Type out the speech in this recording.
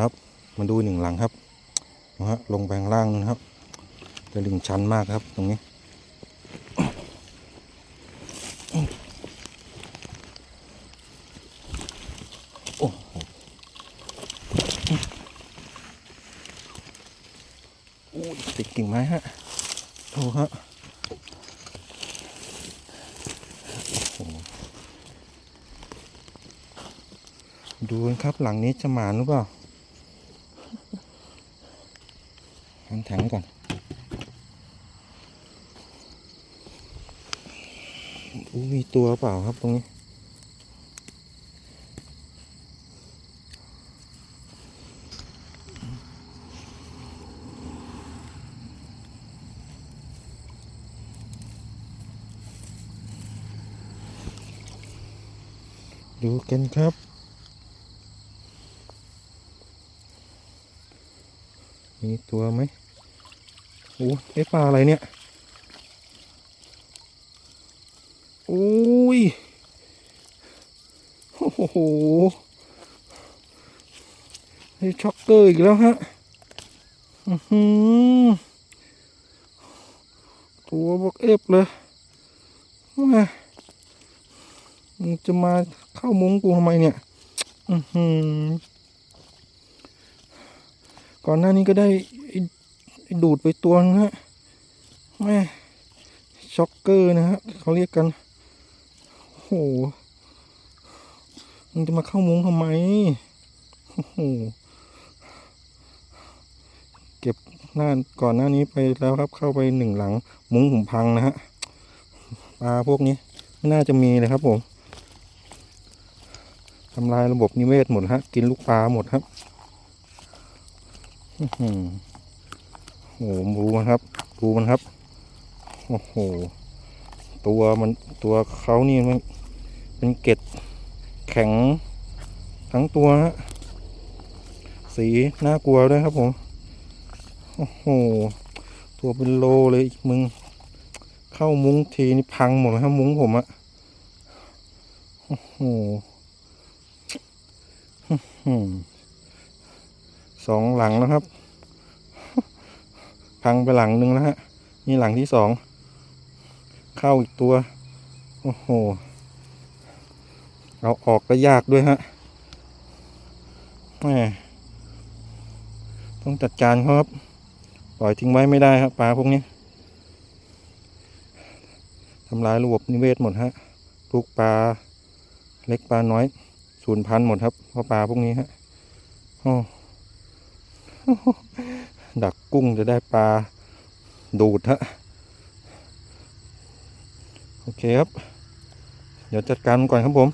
ครับ มาดูหนึ่งหลังครับนะฮะลงไปข้างล่างนะครับจะลิงชันมากครับตรงนี้โอ้โหติดกิ่งไม้ฮะดูฮะโอ้โหดูนครับหลังนี้จะหมานหรือเปล่า น้ำแข็งก่อนอู้มีตัวเปล่าครับตรงนี้ ดูกันครับ มีตัวไหมโอ้ไอปลาอะไรเนี่ยโอ้ยโอ้โหไอช็อกเกอร์อีกแล้วฮะอือหือตัวบกเอฟเลยม่มึงจะมาเข้ามุ้งกูทำไมเนี่ย อือหือ ก่อนหน้านี้ก็ได้ดูดไปตัวนึงฮะแม่ช็อกเกอร์นะฮะเขาเรียกกันโอ้โหมึงจะมาเข้ามุ้งทำไมโอ้โหเก็บหน้าก่อนหน้านี้ไปแล้วครับ เข้าไปหนึ่งหลัง มุ้งผมพังนะฮะปลาพวกนี้ ไม่น่าจะมีเลยครับผมทำลายระบบนิเวศหมดฮะ กินลูกปลาหมดครับ โอ้โหดูมันครับดูมันครับ โอ้โห ตัวมันตัวเขานี่มันเป็นเกล็ดแข็งทั้งตัวฮะสีน่ากลัวด้วยครับผม โอ้โห ตัวเป็นโลเลยมึง เข้ามุ้งทีนี่พังหมดเลยครับมุ้งผมอะโอ้โห สองหลังแล้วครับ พังไปหลังหนึ่งแล้วฮะ นี่หลังที่สอง เข้าอีกตัว โอ้โห เอาออกก็ยากด้วยฮะแหมต้องจัดการเขาครับ ปล่อยทิ้งไว้ไม่ได้ครับปลาพวกนี้ทำลายระบบนิเวศหมดฮะลูกปลาเล็กปลาน้อยสูญพันธุ์หมดครับเพราะปลาพวกนี้ฮะโอ้ ดักกุ้งจะได้ปลาดูดฮะโอเคครับ เดี๋ยวจัดการมันก่อนครับผม